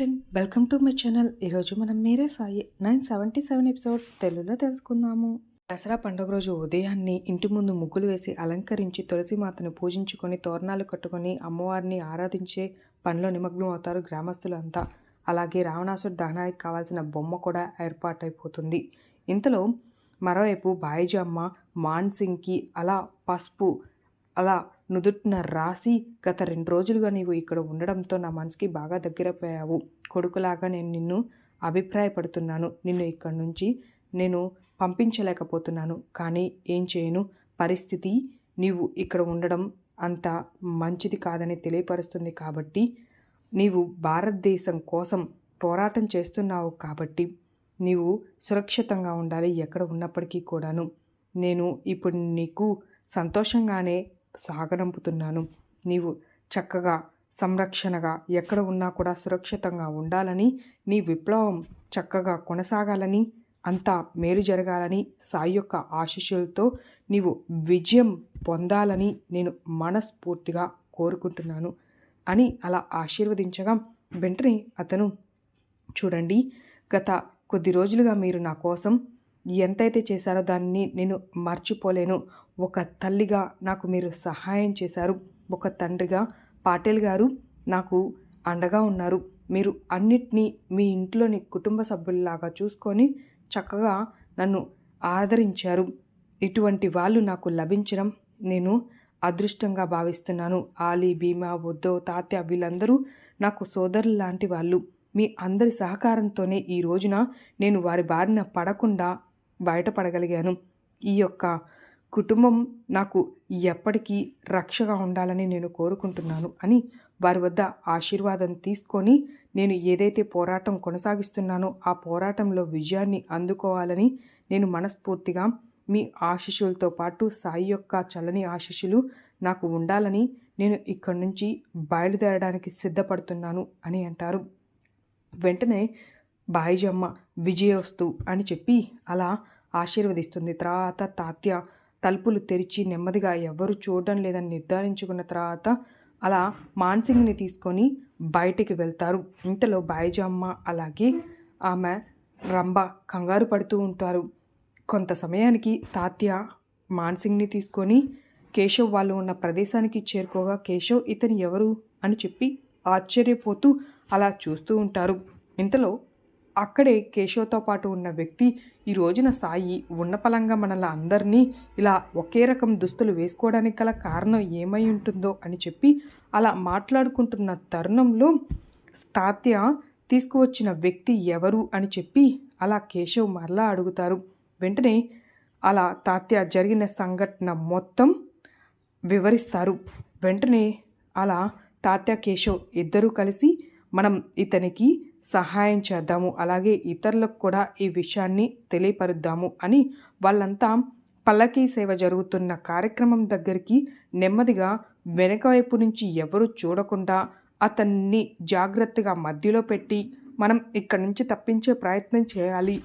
Friend welcome to my channel. ఈరోజు మనం మీరే Sai nine seventy seven episode తెలుగులో తెలుసుకుందాము. దసరా పండుగ రోజు ఉదయాన్నే ఇంటి ముందు ముగ్గులు వేసి అలంకరించి తులసి మాతను పూజించుకొని తోరణాలు కట్టుకొని అమ్మవారిని ఆరాధించే పనిలో నిమగ్నం అవుతారు గ్రామస్తులంతా. అలాగే రావణాసుడు దహనానికి కావాల్సిన బొమ్మ కూడా ఏర్పాటైపోతుంది. ఇంతలో మరోవైపు బాయిజమ్మ మాన్సింగ్కి అలా పసుపు అలా నుదుటిన రాసి గత రెండు రోజులుగా నీవు ఇక్కడ ఉండడంతో నా మనసుకి బాగా దగ్గరపోయావు. కొడుకులాగా నేను నిన్ను అభిప్రాయపడుతున్నాను. నిన్ను ఇక్కడి నుంచి నేను పంపించలేకపోతున్నాను. కానీ ఏం చేయను? పరిస్థితి నీవు ఇక్కడ ఉండడం అంత మంచిది కాదని తెలియపరుస్తుంది కాబట్టి నీవు భారతదేశం కోసం పోరాటం చేస్తున్నావు కాబట్టి నీవు సురక్షితంగా ఉండాలి ఎక్కడ ఉన్నప్పటికీ కూడాను. నేను ఇప్పుడు నీకు సంతోషంగానే సాగనంపుతున్నాను. నీవు చక్కగా సంరక్షణగా ఎక్కడ ఉన్నా కూడా సురక్షితంగా ఉండాలని నీ విప్లవం చక్కగా కొనసాగాలని అంతా మేలు జరగాలని సాయి యొక్క ఆశీస్సులతో నీవు విజయం పొందాలని నేను మనస్ఫూర్తిగా కోరుకుంటున్నాను అని అలా ఆశీర్వదించగా వెంటనే అతను చూడండి గత కొద్ది రోజులుగా మీరు నా కోసం ఎంతైతే చేశారో దాన్ని నేను మర్చిపోలేను. ఒక తల్లిగా నాకు మీరు సహాయం చేశారు. ఒక తండ్రిగా పాటేల్ గారు నాకు అండగా ఉన్నారు. మీరు అన్నిటినీ మీ ఇంట్లోని కుటుంబ సభ్యుల్లాగా చూసుకొని చక్కగా నన్ను ఆదరించారు. ఇటువంటి వాళ్ళు నాకు లభించడం నేను అదృష్టంగా భావిస్తున్నాను. ఆలీ భీమా ఉద్దవ్ తాత్య వీళ్ళందరూ నాకు సోదరులు లాంటి వాళ్ళు. మీ అందరి సహకారంతోనే ఈ రోజున నేను వారి బారిన పడకుండా బయటపడగలిగాను. ఈ యొక్క కుటుంబం నాకు ఎప్పటికీ రక్షగా ఉండాలని నేను కోరుకుంటున్నాను అని వారి వద్ద ఆశీర్వాదం తీసుకొని నేను ఏదైతే పోరాటం కొనసాగిస్తున్నానో ఆ పోరాటంలో విజయాన్ని అందుకోవాలని నేను మనస్ఫూర్తిగా మీ ఆశిషులతో పాటు సాయి యొక్క చల్లని ఆశిషులు నాకు ఉండాలని నేను ఇక్కడి నుంచి బయలుదేరడానికి సిద్ధపడుతున్నాను అని అంటారు. వెంటనే బాయిజమ్మ విజయోస్తు అని చెప్పి అలా ఆశీర్వదిస్తుంది. తర్వాత తాత్య తలుపులు తెరిచి నెమ్మదిగా ఎవరు చూడడం లేదని నిర్ధారించుకున్న తర్వాత అలా మాన్సింగ్ని తీసుకొని బయటికి వెళ్తారు. ఇంతలో బాయిజమ్మ అలాగే ఆమె రంభ కంగారు పడుతూ ఉంటారు. కొంత సమయానికి తాత్య మాన్సింగ్ని తీసుకొని కేశవ్ వాళ్ళు ఉన్న ప్రదేశానికి చేరుకోగా కేశవ్ ఇతను ఎవరు? అని చెప్పి ఆశ్చర్యపోతూ అలా చూస్తూ ఉంటారు. ఇంతలో అక్కడే కేశవ్తో పాటు ఉన్న వ్యక్తి ఈ రోజున సాయి ఉన్నపలంగా మనల అందరినీ ఇలా ఒకే రకం దుస్తులు వేసుకోవడానికి గల కారణం ఏమై ఉంటుందో అని చెప్పి అలా మాట్లాడుకుంటున్న తరుణంలో తాత్య తీసుకువచ్చిన వ్యక్తి ఎవరు అని చెప్పి అలా కేశవ్ మరలా అడుగుతారు. వెంటనే అలా తాత్య జరిగిన సంఘటన మొత్తం వివరిస్తారు. వెంటనే అలా తాత్య కేశవ్ ఇద్దరూ కలిసి మనం ఇతనికి సహాయం చేద్దాము. అలాగే ఇతరులకు కూడా ఈ విషయాన్ని తెలియపరుద్దాము అని వాళ్ళంతా పల్లకీ సేవ జరుగుతున్న కార్యక్రమం దగ్గరికి నెమ్మదిగా వెనక వైపు నుంచి ఎవరు చూడకుండా అతన్ని జాగ్రత్తగా మధ్యలో పెట్టి మనం ఇక్కడి నుంచి తప్పించే ప్రయత్నం చేయాలి.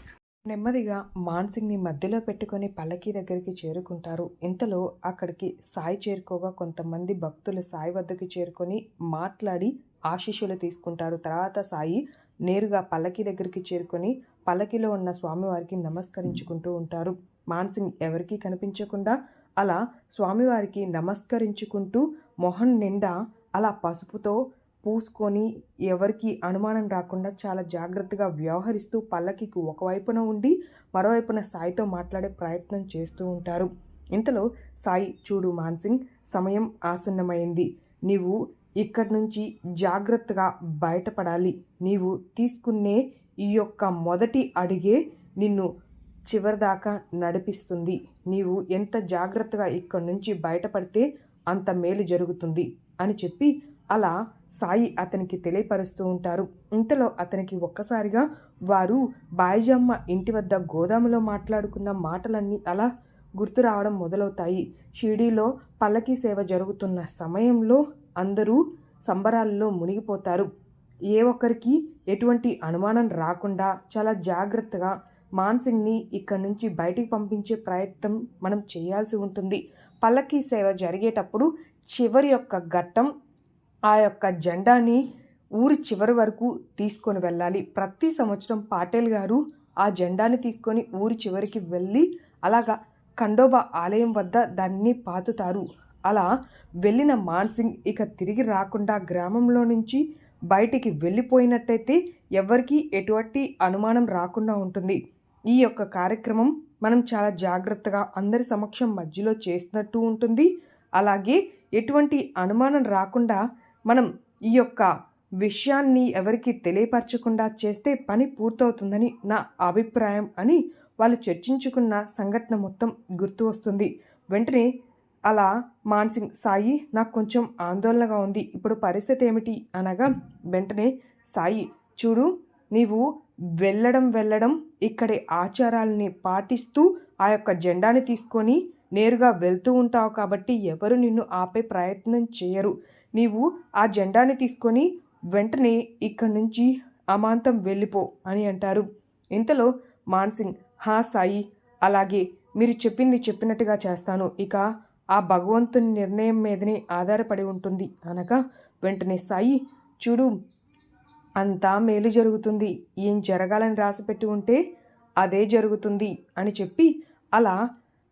నెమ్మదిగా మాన్సింగ్ని మధ్యలో పెట్టుకొని పల్లకి దగ్గరికి చేరుకుంటారు. ఇంతలో అక్కడికి సాయి చేరుకోగా కొంతమంది భక్తులు సాయి వద్దకు చేరుకొని మాట్లాడి ఆశీస్సులు తీసుకుంటారు. తర్వాత సాయి నేరుగా పల్లకి దగ్గరికి చేరుకొని పల్లకిలో ఉన్న స్వామివారికి నమస్కరించుకుంటూ ఉంటారు. మాన్సింగ్ ఎవరికీ కనిపించకుండా అలా స్వామివారికి నమస్కరించుకుంటూ మొహం నిండా అలా పసుపుతో పూసుకొని ఎవరికి అనుమానం రాకుండా చాలా జాగ్రత్తగా వ్యవహరిస్తూ పల్లకికి ఒకవైపున ఉండి మరోవైపున సాయితో మాట్లాడే ప్రయత్నం చేస్తూ ఉంటారు. ఇంతలో సాయి చూడు మాన్సింగ్ సమయం ఆసన్నమైంది. నీవు ఇక్కడి నుంచి జాగ్రత్తగా బయటపడాలి. నీవు తీసుకునే ఈ యొక్క మొదటి అడిగే నిన్ను చివరిదాకా నడిపిస్తుంది. నీవు ఎంత జాగ్రత్తగా ఇక్కడి నుంచి బయటపడితే అంత మేలు జరుగుతుంది అని చెప్పి అలా సాయి అతనికి తెలియపరుస్తూ ఉంటారు. ఇంతలో అతనికి ఒక్కసారిగా వారు బాయిజమ్మ ఇంటి వద్ద గోదాములో మాట్లాడుకున్న మాటలన్నీ అలా గుర్తు రావడం మొదలవుతాయి. షిరిడీలో పల్లకీ సేవ జరుగుతున్న సమయంలో అందరూ సంబరాల్లో మునిగిపోతారు. ఏ ఒక్కరికి ఎటువంటి అనుమానం రాకుండా చాలా జాగ్రత్తగా మాన్సింగ్ని ఇక్కడి నుంచి బయటికి పంపించే ప్రయత్నం మనం చేయాల్సి ఉంటుంది. పల్లకీ సేవ జరిగేటప్పుడు చివరి యొక్క ఘట్టం ఆ యొక్క జెండాని ఊరి చివరి వరకు తీసుకొని వెళ్ళాలి. ప్రతి సంవత్సరం పాటేల్ గారు ఆ జెండాని తీసుకొని ఊరి చివరికి వెళ్ళి అలాగా ఖండోబా ఆలయం వద్ద దాన్ని పాతుతారు. అలా వెళ్ళిన మాన్సింగ్ ఇక తిరిగి రాకుండా గ్రామంలో నుంచి బయటికి వెళ్ళిపోయినట్టయితే ఎవరికీ ఎటువంటి అనుమానం రాకుండా ఉంటుంది. ఈ యొక్క కార్యక్రమం మనం చాలా జాగ్రత్తగా అందరి సమక్షం మధ్యలో చేసినట్టు ఉంటుంది. అలాగే ఎటువంటి అనుమానం రాకుండా మనం ఈ యొక్క విషయాన్ని ఎవరికి తెలియపరచకుండా చేస్తే పని పూర్తవుతుందని నా అభిప్రాయం అని వాళ్ళు చర్చించుకున్న సంఘటన మొత్తం గుర్తు వస్తుంది. వెంటనే అలా మాన్సింగ్ సాయి నాకు కొంచెం ఆందోళనగా ఉంది. ఇప్పుడు పరిస్థితి ఏమిటి? అనగా వెంటనే సాయి చూడు నీవు వెళ్ళడం వెళ్ళడం ఇక్కడి ఆచారాలని పాటిస్తూ ఆ యొక్క జెండాని తీసుకొని నేరుగా వెళ్తూ ఉంటావు కాబట్టి ఎవరు నిన్ను ఆపే ప్రయత్నం చేయరు. నీవు ఆ జెండాని తీసుకొని వెంటనే ఇక్కడి నుంచి అమాంతం వెళ్ళిపో అని అంటారు. ఇంతలో మాన్సింగ్ హా సాయి అలాగే మీరు చెప్పింది చెప్పినట్టుగా చేస్తాను. ఇక ఆ భగవంతుని నిర్ణయం మీదనే ఆధారపడి ఉంటుంది. అనగా వెంటనే సాయి చూడు అంతా మేలు జరుగుతుంది. ఏం జరగాలని రాసిపెట్టి ఉంటే అదే జరుగుతుంది అని చెప్పి అలా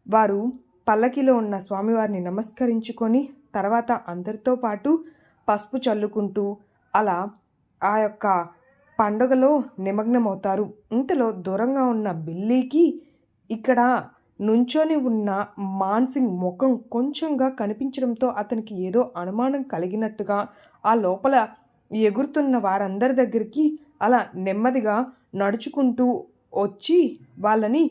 వారు పల్లకిలో ఉన్న స్వామివారిని నమస్కరించుకొని తర్వాత అందరితో పాటు పసుపు చల్లుకుంటూ అలా ఆ యొక్క పండుగలో నిమగ్నమవుతారు. ఇంతలో దూరంగా ఉన్న బిల్లీకి ఇక్కడ నుంచొని ఉన్న మాన్సింగ్ ముఖం కొంచెంగా కనిపించడంతో అతనికి ఏదో అనుమానం కలిగినట్టుగా ఆ లోపల ఎగురుతున్న వారందరి దగ్గరికి అలా నెమ్మదిగా నడుచుకుంటూ వచ్చి వాళ్ళని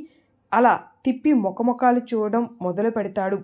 అలా తిప్పి ముఖముఖాలు చూడడం మొదలు పెడతాడు.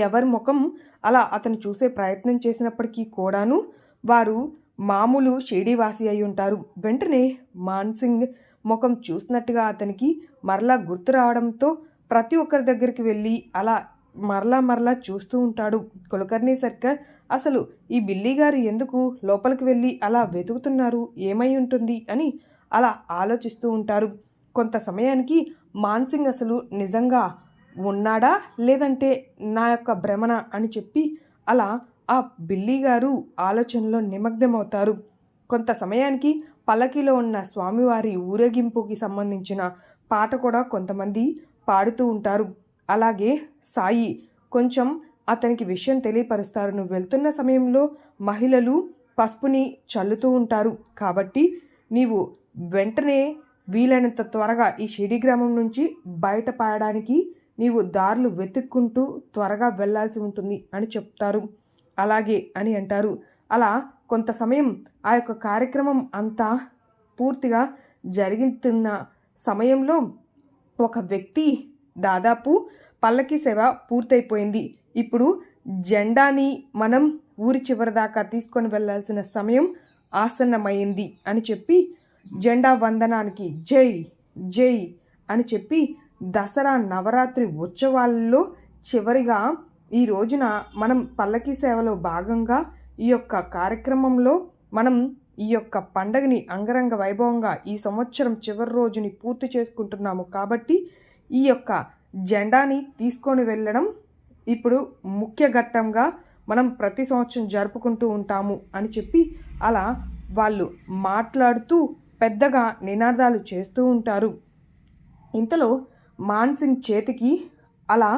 ఎవరి ముఖం అలా అతను చూసే ప్రయత్నం చేసినప్పటికీ కూడాను వారు మామూలు షేడీవాసి అయి ఉంటారు. వెంటనే మాన్సింగ్ ముఖం చూసినట్టుగా అతనికి మరలా గుర్తు రావడంతో ప్రతి ఒక్కరి దగ్గరికి వెళ్ళి అలా మరలా మరలా చూస్తూ ఉంటాడు కులకర్ణి సర్కర్ అసలు ఈ బిల్లీ గారు ఎందుకు లోపలికి వెళ్ళి అలా వెతుకుతున్నారు? ఏమై ఉంటుంది? అని అలా ఆలోచిస్తూ ఉంటారు. కొంత సమయానికి మాన్సింగ్ అసలు నిజంగా ఉన్నాడా? లేదంటే నా యొక్క భ్రమణ? అని చెప్పి అలా ఆ బిల్లీ గారు ఆలోచనలో నిమగ్నమవుతారు. కొంత సమయానికి పల్లకిలో ఉన్న స్వామివారి ఊరేగింపుకి సంబంధించిన పాట కూడా కొంతమంది పాడుతూ ఉంటారు. అలాగే సాయి కొంచెం అతనికి విషయం తెలియపరుస్తారు. నువ్వు వెళ్తున్న సమయంలో మహిళలు పసుపుని చల్లుతూ ఉంటారు. కాబట్టి నీవు వెంటనే వీలైనంత త్వరగా ఈ షిడి గ్రామం నుంచి బయటపడడానికి నీవు దారులు వెతుక్కుంటూ త్వరగా వెళ్ళాల్సి ఉంటుంది అని చెప్తారు. అలాగే అని అంటారు. అలా కొంత సమయం ఆ యొక్క కార్యక్రమం అంతా పూర్తిగా జరుగుతున్న సమయంలో ఒక వ్యక్తి దాదాపు పల్లకి సేవ పూర్తయిపోయింది. ఇప్పుడు జెండాని మనం ఊరి చివరి దాకా తీసుకొని వెళ్ళాల్సిన సమయం ఆసన్నమైంది అని చెప్పి జెండా వందనానికి జై జై అని చెప్పి దసరా నవరాత్రి ఉత్సవాల్లో చివరిగా ఈ రోజున మనం పల్లకి సేవలో భాగంగా ఈ యొక్క కార్యక్రమంలో మనం ఈ యొక్క పండగని అంగరంగ వైభవంగా ఈ సంవత్సరం చివరి రోజుని పూర్తి చేసుకుంటున్నాము కాబట్టి ఈ యొక్క జెండాని తీసుకొని వెళ్ళడం ఇప్పుడు ముఖ్య ఘట్టంగా మనం ప్రతి సంవత్సరం జరుపుకుంటూ ఉంటాము అని చెప్పి అలా వాళ్ళు మాట్లాడుతూ పెద్దగా నినాదాలు చేస్తూ ఉంటారు. ఇంతలో మాన్సింగ్ చేతికి అలా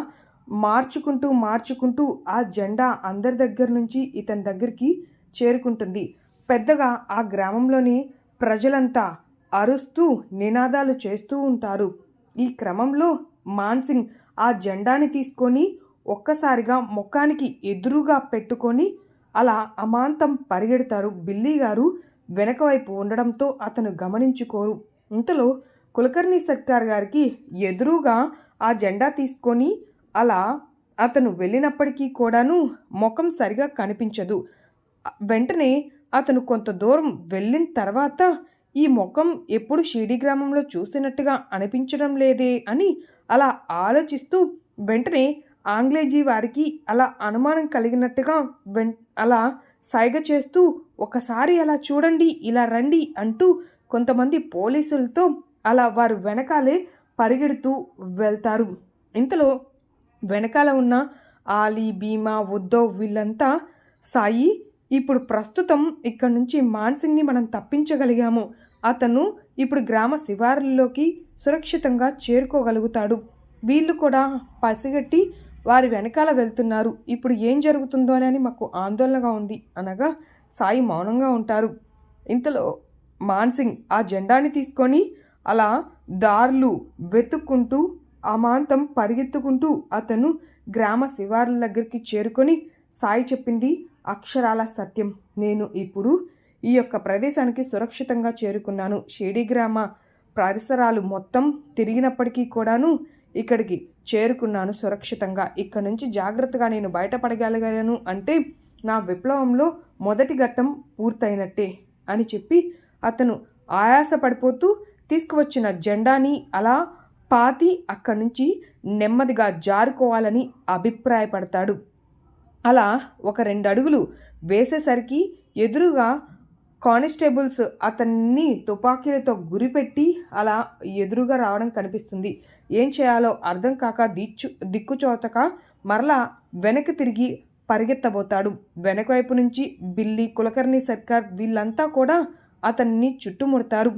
మార్చుకుంటూ మార్చుకుంటూ ఆ జెండా అందరి దగ్గర నుంచి ఇతని దగ్గరికి చేరుకుంటుంది. పెద్దగా ఆ గ్రామంలోని ప్రజలంతా అరుస్తూ నినాదాలు చేస్తూ ఉంటారు. ఈ క్రమంలో మాన్సింగ్ ఆ జెండాని తీసుకొని ఒక్కసారిగా ముఖానికి ఎదురుగా పెట్టుకొని అలా అమాంతం పరిగెడతారు. బిల్లీ గారు వెనక వైపు ఉండడంతో అతను గమనించుకోరు. ఇంతలో కులకర్ణి సర్కార్ గారికి ఎదురుగా ఆ జెండా తీసుకొని అలా అతను వెళ్ళినప్పటికీ కూడాను ముఖం సరిగా కనిపించదు. వెంటనే అతను కొంత దూరం వెళ్ళిన తర్వాత ఈ ముఖం ఎప్పుడు షిరిడి గ్రామంలో చూసినట్టుగా అనిపించడం లేదే అని అలా ఆలోచిస్తూ వెంటనే ఆంగ్లేజీ వారికి అలా అనుమానం కలిగినట్టుగా వెన్ అలా సైగ చేస్తూ ఒకసారి అలా చూడండి ఇలా రండి అంటూ కొంతమంది పోలీసులతో అలా వారు వెనకాలే పరిగెడుతూ వెళ్తారు. ఇంతలో వెనకాల ఉన్న ఆలీ భీమా ఉద్దవ్ వీళ్ళంతా సాయి ఇప్పుడు ప్రస్తుతం ఇక్కడ నుంచి మాన్సింగ్ని మనం తప్పించగలిగాము. అతను ఇప్పుడు గ్రామ శివారుల్లోకి సురక్షితంగా చేరుకోగలుగుతాడు. వీళ్ళు కూడా పసిగట్టి వారి వెనకాల వెళ్తున్నారు. ఇప్పుడు ఏం జరుగుతుందో అని మాకు ఆందోళనగా ఉంది. అనగా సాయి మౌనంగా ఉంటారు. ఇంతలో మాన్సింగ్ ఆ జెండాని తీసుకొని అలా దారులు వెతుక్కుంటూ అమాంతం పరిగెత్తుకుంటూ అతను గ్రామ శివారుల దగ్గరికి చేరుకొని సాయి చెప్పింది అక్షరాల సత్యం. నేను ఇప్పుడు ఈ యొక్క ప్రదేశానికి సురక్షితంగా చేరుకున్నాను. షిరిడి గ్రామ పరిసరాలు మొత్తం తిరిగినప్పటికీ కూడాను ఇక్కడికి చేరుకున్నాను సురక్షితంగా. ఇక్కడ నుంచి జాగ్రత్తగా నేను బయటపడగలిగాను అంటే నా విప్లవంలో మొదటి ఘట్టం పూర్తయినట్టే అని చెప్పి అతను ఆయాస పడిపోతూ తీసుకువచ్చిన జెండాని అలా పాతి అక్కడి నుంచి నెమ్మదిగా జారుకోవాలని అభిప్రాయపడతాడు. అలా ఒక రెండు అడుగులు వేసేసరికి ఎదురుగా కానిస్టేబుల్స్ అతన్ని తుపాకీలతో గురిపెట్టి అలా ఎదురుగా రావడం కనిపిస్తుంది. ఏం చేయాలో అర్థం కాక దిచ్చు దిక్కుచోతక మరలా వెనక్కి తిరిగి పరిగెత్తబోతాడు. వెనక వైపు నుంచి బిల్లి కులకర్ణి సర్కార్ వీళ్ళంతా కూడా అతన్ని చుట్టుముడతారు.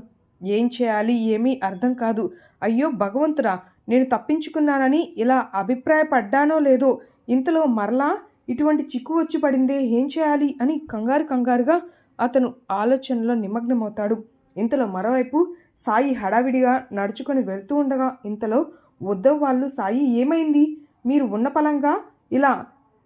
ఏం చేయాలి ఏమీ అర్థం కాదు. అయ్యో భగవంతుడా నేను తప్పించుకున్నానని ఇలా అభిప్రాయపడ్డానో లేదో? ఇంతలో మరలా ఇటువంటి చిక్కు వచ్చి పడిందే ఏం చేయాలి అని కంగారు కంగారుగా అతను ఆలోచనలో నిమగ్నమవుతాడు. ఇంతలో మరోవైపు సాయి హడావిడిగా నడుచుకొని వెళ్తూ ఉండగా ఇంతలో ఉద్దవ్ వాళ్ళు సాయి ఏమైంది? మీరు ఉన్న పలంగా ఇలా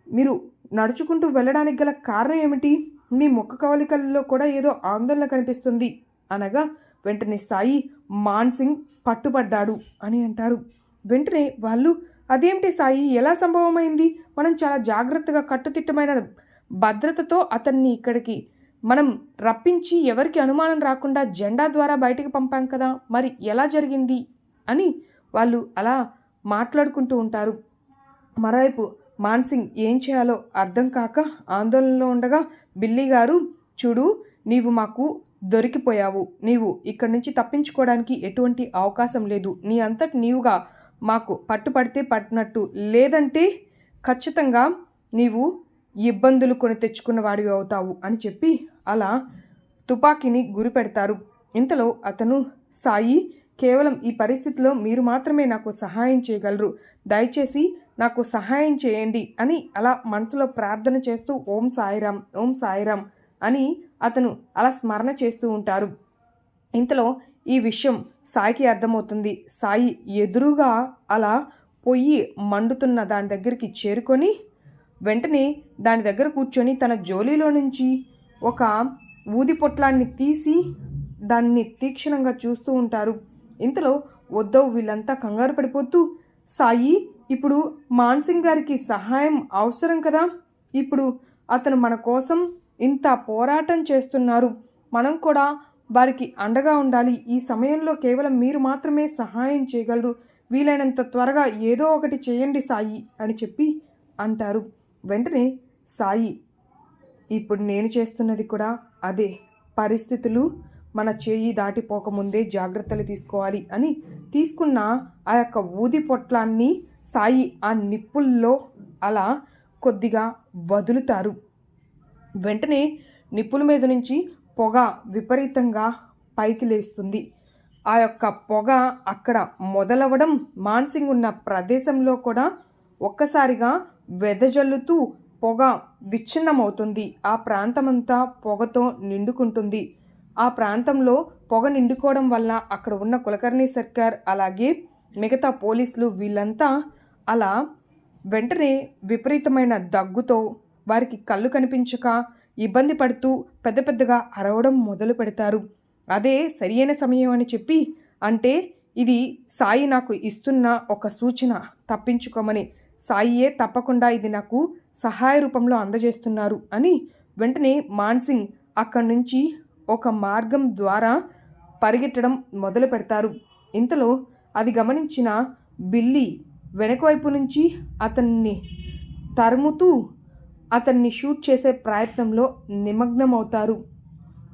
మీరు నడుచుకుంటూ వెళ్ళడానికి గల కారణం ఏమిటి? మీ ముఖ కవలికల్లో కూడా ఏదో ఆందోళన కనిపిస్తుంది. అనగా వెంటనే సాయి మాన్సింగ్ పట్టుబడ్డాడు అని అంటారు. వెంటనే వాళ్ళు అదేమిటి సాయి ఎలా సంభవమైంది? మనం చాలా జాగ్రత్తగా కట్టుదిట్టమైన భద్రతతో అతన్ని ఇక్కడికి మనం రప్పించి ఎవరికి అనుమానం రాకుండా జెండా ద్వారా బయటికి పంపాం కదా మరి ఎలా జరిగింది? అని వాళ్ళు అలా మాట్లాడుకుంటూ ఉంటారు. మరోవైపు మాన్సింగ్ ఏం చేయాలో అర్థం కాక ఆందోళనలో ఉండగా బిల్లీ గారు చూడు నీవు మాకు దొరికిపోయావు. నీవు ఇక్కడి నుంచి తప్పించుకోవడానికి ఎటువంటి అవకాశం లేదు. నీ అంతటి నీవుగా మాకు పట్టుపడితే పట్టినట్టు లేదంటే ఖచ్చితంగా నీవు ఇబ్బందులు కొని తెచ్చుకున్న వాడివి అవుతావు అని చెప్పి అలా తుపాకీని గురి పెడతారు. ఇంతలో అతను సాయి కేవలం ఈ పరిస్థితిలో మీరు మాత్రమే నాకు సహాయం చేయగలరు. దయచేసి నాకు సహాయం చేయండి అని అలా మనసులో ప్రార్థన చేస్తూ ఓం సాయిరాం ఓం సాయిరాం అని అతను అలా స్మరణ చేస్తూ ఉంటారు. ఇంతలో ఈ విషయం సాయికి అర్థమవుతుంది. సాయి ఎదురుగా అలా పొయ్యి మండుతున్న దాని దగ్గరికి చేరుకొని వెంటనే దాని దగ్గర కూర్చొని తన జోలీలో నుంచి ఒక ఊది పొట్లాన్ని తీసి దాన్ని తీక్షణంగా చూస్తూ ఉంటారు. ఇంతలో వద్దో వీళ్ళంతా కంగారు పడిపోతూ సాయి ఇప్పుడు మాన్సింగ్ గారికి సహాయం అవసరం కదా? ఇప్పుడు అతను మన కోసం ఇంత పోరాటం చేస్తున్నారు. మనం కూడా వారికి అండగా ఉండాలి. ఈ సమయంలో కేవలం మీరు మాత్రమే సహాయం చేయగలరు. వీలైనంత త్వరగా ఏదో ఒకటి చేయండి సాయి అని చెప్పి అంటారు. వెంటనే సాయి ఇప్పుడు నేను చేస్తున్నది కూడా అదే. పరిస్థితులు మన చేయి దాటిపోకముందే జాగ్రత్తలు తీసుకోవాలి అని తీసుకున్న ఆ యొక్క ఊది పొట్లాన్ని సాయి ఆ నిప్పుల్లో అలా కొద్దిగా వదులుతారు. వెంటనే నిప్పుల మీద నుంచి పొగ విపరీతంగా పైకి లేస్తుంది. ఆ యొక్క పొగ అక్కడ మొదలవడం మాన్సింగ్ ఉన్న ప్రదేశంలో కూడా ఒక్కసారిగా వెదజల్లుతూ పొగ విచ్ఛిన్నమవుతుంది. ఆ ప్రాంతమంతా పొగతో నిండుకుంటుంది. ఆ ప్రాంతంలో పొగ నిండుకోవడం వల్ల అక్కడ ఉన్న కులకర్ణి సర్కార్ అలాగే మిగతా పోలీసులు వీళ్ళంతా అలా వెంటనే విపరీతమైన దగ్గుతో వారికి కళ్ళు కనిపించక ఇబ్బంది పడుతూ పెద్ద పెద్దగా అరవడం మొదలు పెడతారు. అదే సరియైన సమయం అని చెప్పి అంటే ఇది సాయి నాకు ఇస్తున్న ఒక సూచన. తప్పించుకోమని. సాయియే తప్పకుండా ఇది నాకు సహాయ రూపంలో అందజేస్తున్నారు అని వెంటనే మాన్సింగ్ అక్కడి నుంచి ఒక మార్గం ద్వారా పరిగెట్టడం మొదలు పెడతారు. ఇంతలో అది గమనించిన బిల్లి వెనకవైపు నుంచి అతన్ని తరుముతూ అతన్ని షూట్ చేసే ప్రయత్నంలో నిమగ్నమవుతారు.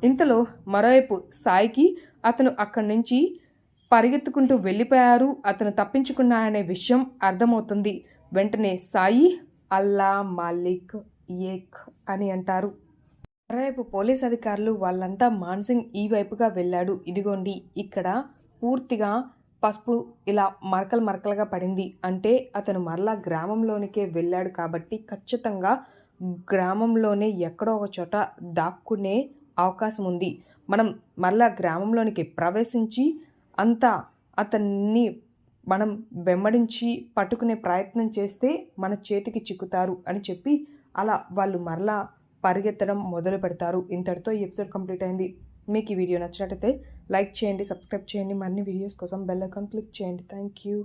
ఇంతలో మరోవైపు సాయికి అతను అక్కడి నుంచి పరిగెత్తుకుంటూ వెళ్ళిపోయారు. అతను తప్పించుకున్నాడనే విషయం అర్థమవుతుంది. వెంటనే సాయి అల్లా మాలిక్ ఏక్ అని అంటారు. మరోవైపు పోలీస్ అధికారులు వాళ్ళంతా మాన్సింగ్ ఈ వైపుగా వెళ్ళాడు. ఇదిగోండి ఇక్కడ పూర్తిగా పసుపు ఇలా మరకలు మరకలుగా పడింది. అంటే అతను మరలా గ్రామంలోనికే వెళ్ళాడు కాబట్టి ఖచ్చితంగా గ్రామంలోనే ఎక్కడో ఒక చోట దాక్కునే అవకాశం ఉంది. మనం మళ్ళా గ్రామంలోనికి ప్రవేశించి అంతా అతన్ని మనం వెంబడించి పట్టుకునే ప్రయత్నం చేస్తే మన చేతికి చిక్కుతారు అని చెప్పి అలా వాళ్ళు మరలా పరిగెత్తడం మొదలు పెడతారు. ఇంతటితో ఈ ఎపిసోడ్ కంప్లీట్ అయింది. మీకు ఈ వీడియో నచ్చినట్టయితే లైక్ చేయండి సబ్స్క్రైబ్ చేయండి. మరిన్ని వీడియోస్ కోసం బెల్ ఐకాన్ క్లిక్ చేయండి. Thank you.